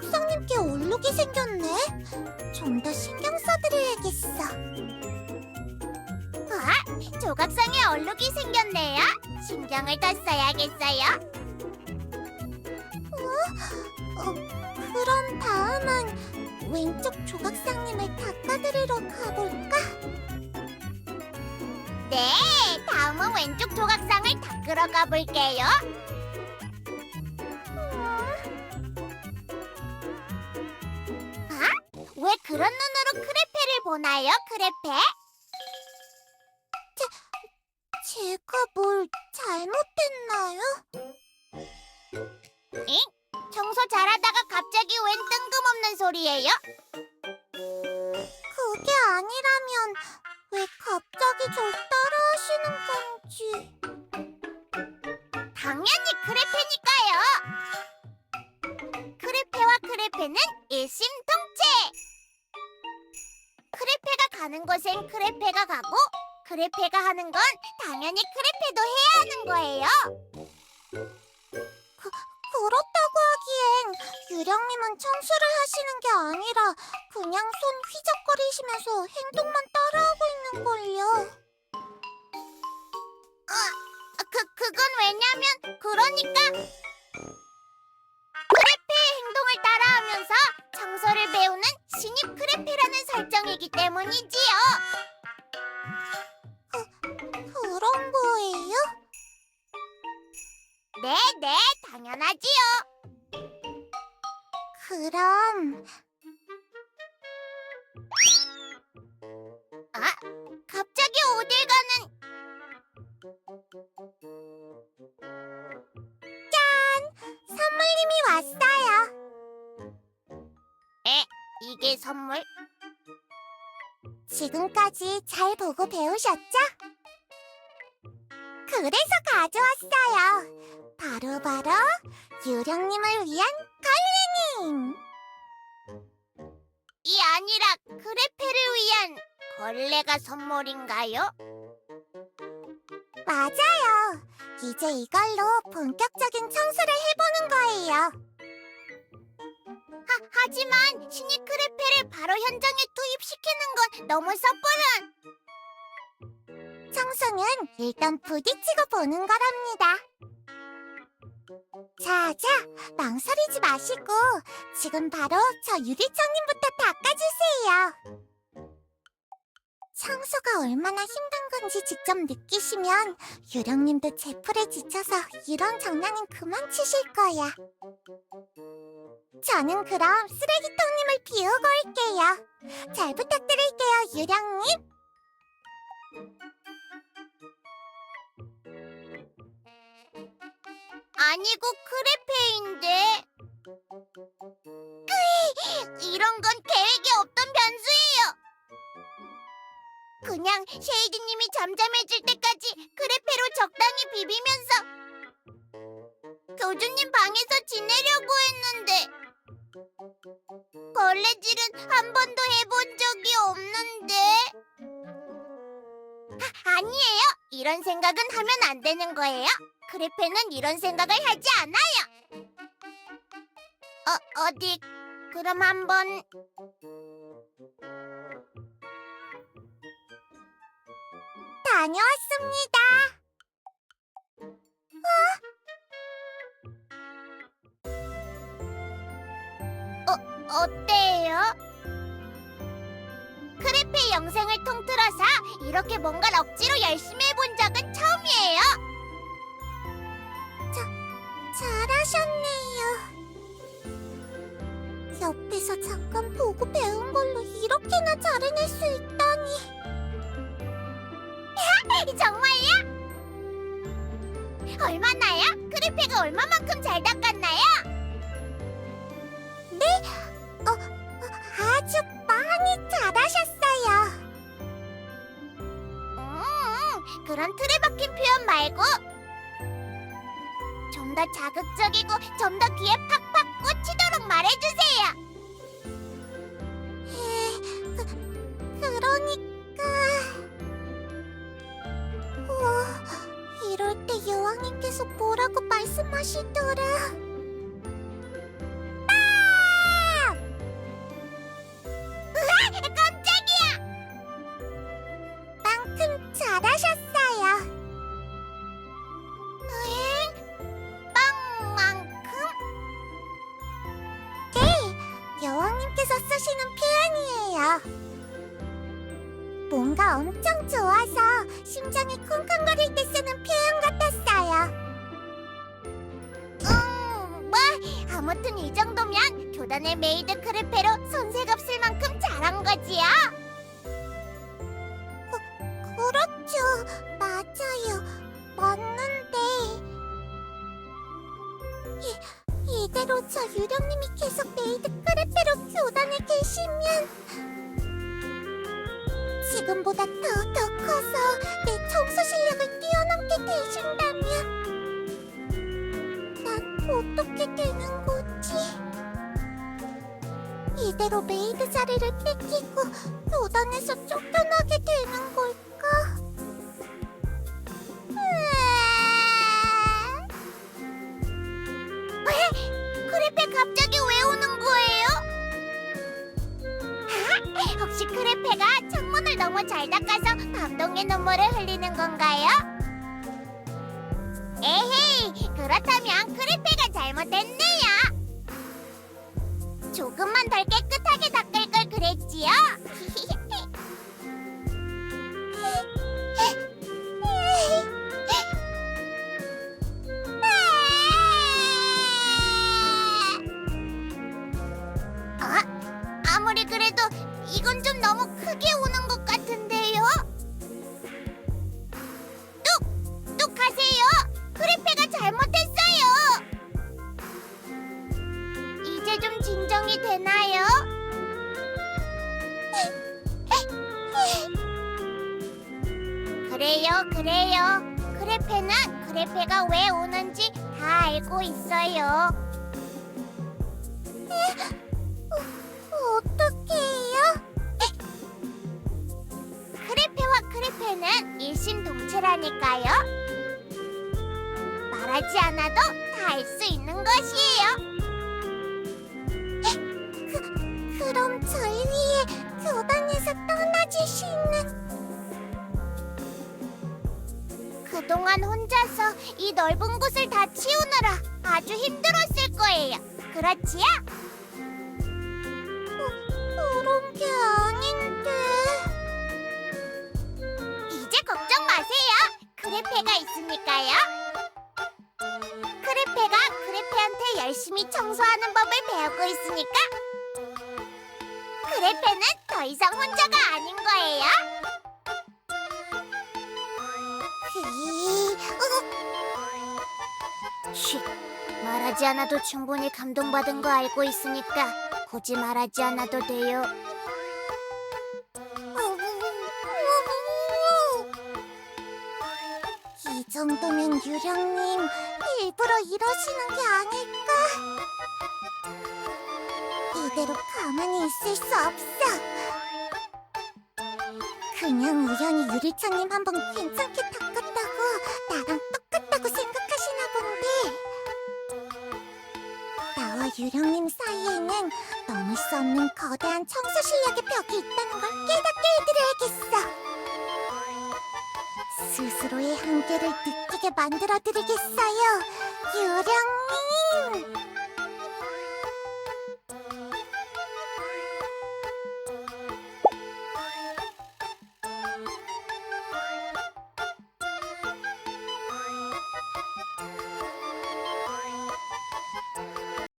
조각상님께 얼룩이 생겼네. 좀 더 신경 써드려야겠어. 아, 조각상에 얼룩이 생겼네요. 신경을 더 써야겠어요. 어? 어, 그럼 다음은 왼쪽 조각상님을 닦아드리러 가볼까? 네, 다음은 왼쪽 조각상을 닦으러 가볼게요. 보나요, 크레페? 제, 제가 뭘 잘못했나요? 잉? 청소 잘하다가 갑자기 웬 뜬금없는 소리예요? 그게 아니라면 왜 갑자기 절 따라하시는 건지. 당연히 크레페니까요. 크레페와 크레페는 일심 가 가는 곳엔 크레페가 가고 크레페가 하는 건 당연히 크레페도 해야 하는 거예요. 그, 그렇다고 하기엔 유령님은 청소를 하시는 게 아니라 그냥 손 휘적거리시면서 행동만 따라하고 있는 걸요. 아, 그 그건 왜냐면 그러니까 설정이기 때문이지요. 그 그런 거예요? 네, 네, 당연하지요. 그럼 아, 갑자기 어딜 가는 짠! 선물님이 왔어요. 에, 이게 선물? 지금까지 잘 보고 배우셨죠? 그래서 가져왔어요. 바로바로 유령님을 위한 걸레님. 이 아니라 크레페를 위한 걸레가 선물인가요? 맞아요. 이제 이걸로 본격적인 청소를 해보는 거예요. 하, 하지만 신입 크레페를 바로 현장에 시키는 건 너무 섣부른. 청소는 일단 부딪히고 보는 거랍니다. 자, 자, 망설이지 마시고 지금 바로 저 유리창님부터 닦아주세요. 청소가 얼마나 힘든 건지 직접 느끼시면 유령님도 제풀에 지쳐서 이런 장난은 그만 치실 거야. 저는 그럼 쓰레기통님을 비우고 올게요. 잘 부탁드릴게요, 유령님. 아니고 크레페인데. 으이, 이런 건 계획에 없던 변수예요. 그냥 쉐이디님이 잠잠해질 때까지 크레페로 적당히 비비면서 교주님 방에서 지내려고 했는데 걸레질은 한 번도 해본 적이 없는데. 아, 아니에요. 이런 생각은 하면 안 되는 거예요. 크레페는 이런 생각을 하지 않아요. 어, 어디 그럼 한 번. 다녀왔습니다. 어? 어, 어때요? 크레페 영상을 통틀어서 이렇게 뭔가를 억지로 열심히 해본 적은 처음이에요. 자, 잘하셨네요. 옆에서 잠깐 보고 배운 걸로 이렇게나 잘해낼 수 있다니. 정말요? 얼마나요? 크리페가 얼마만큼 잘 닦았나요? 말고 좀 더 자극적이고 좀 더 귀에 팍팍 꽂히도록 말해주세요. 그, 그러니까... 우와, 이럴 때 여왕님께서 뭐라고 말씀하시더라. 엄청 좋아서 심장이 쿵쿵거릴 때 쓰는 표현 같았어요. 음, 뭐 아무튼 이 정도면 교단의 메이드 크레페로 손색 없을 만큼 잘한 거지요. 그, 그렇죠. 맞아요. 맞는데 이, 이대로 저 유령님이 계속 메이드 크레페로 교단에 계시면 지금보다 더 더 커서 내 청소 실력을 뛰어넘게 되신다면 난 어떻게 되는 거지? 이대로 메이드 자리를 뺏기고 교단에서 쫓겨나게 되는 걸까? 너무 잘 닦아서 감동의 눈물을 흘리는 건가요? 에헤이, 그렇다면 크레페가 잘못했네요. 조금만 덜 깨끗하게 닦을 걸 그랬지요. 아, 아무리 그래도 이건 좀 너무 크게 오는 것 그래요. 크레페는 크레페가 왜 오는지 다 알고 있어요. 어떻게 해요? 크레페와 크레페는 일심동체라니까요. 말하지 않아도 다 알 수 있는 것이에요. 그, 그럼 절 위해 교단에서 떠나주시는 그동안 혼자서 이 넓은 곳을 다 치우느라 아주 힘들었을 거예요. 그렇지요? 그런 게 아닌데. 이제 걱정 마세요. 크레페가 있으니까요. 크레페가 크레페한테 열심히 청소하는 법을 배우고 있으니까 크레페는 더 이상 혼자가 아닌 거예요. 쉿, 말하지 않아도 충분히 감동받은 거 알고 있으니까 굳이 말하지 않아도 돼요. 이 정도면 유령님 일부러 이러시는 게 아닐까? 이대로 가만히 있을 수 없어. 그냥 우연히 유리창님 한번 괜찮게 닦 유령님 사이에는 넘을 수 없는 거대한 청소 실력의 벽이 있다는 걸 깨닫게 해드려야겠어. 스스로의 한계를 느끼게 만들어드리겠어요.